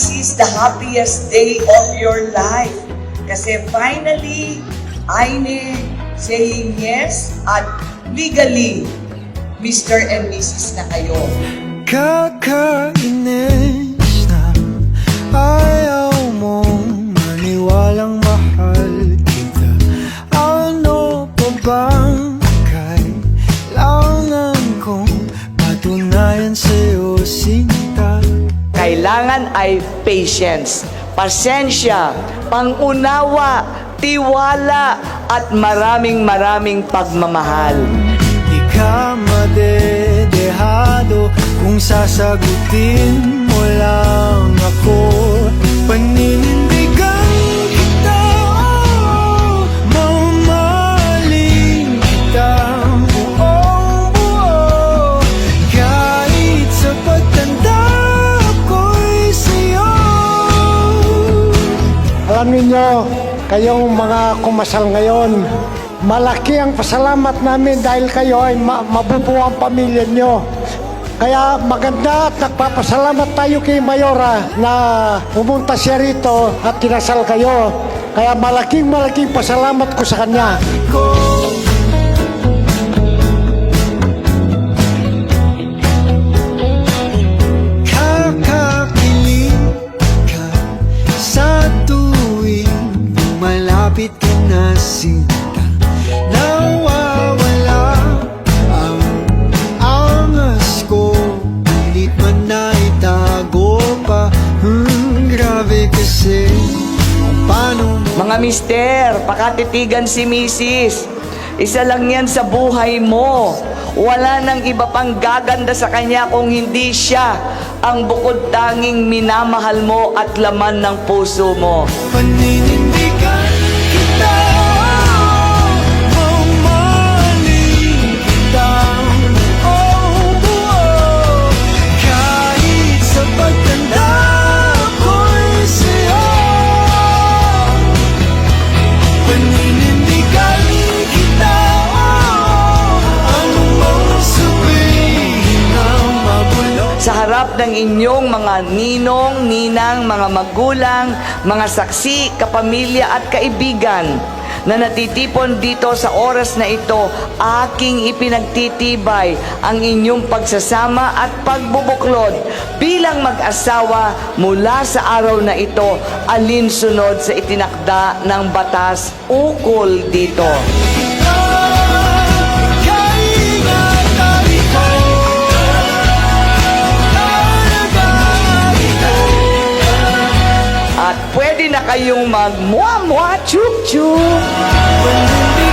this is the happiest day of your life. Kasi finally, Aine saying yes at legally, Mr. and Mrs. na kayo. Kakainis na Ayaw mong maniwalang mahal kita Ano pa bang kailangan kong patunayan sa'yo Kailangan ay patience, pasensya, pangunawa, tiwala, at maraming maraming pagmamahal. Di ka madedehado Kung sasagutin mo lang Alam ninyo, kayong mga kumasal ngayon, malaki ang pasalamat namin dahil kayo ay ma- mabubuo ang pamilya nyo. Kaya maganda at nagpapasalamat tayo kay Mayora na pumunta siya rito at kinasal kayo. Kaya malaking malaking pasalamat ko sa kanya. ko Mga mister, pakatitigan si misis. Isa lang yan sa buhay mo. Wala nang iba pang gaganda sa kanya kung hindi siya ang bukod tanging minamahal mo at laman ng puso mo. Paninindigan ng inyong mga ninong, ninang, mga magulang, mga saksi, kapamilya at kaibigan na natitipon dito sa oras na ito, aking ipinagtitibay ang inyong pagsasama at pagbubuklod bilang mag-asawa mula sa araw na ito alinsunod sa itinakda ng batas ukol dito. Pwede na kayong mag-mua-mua. Paninindigan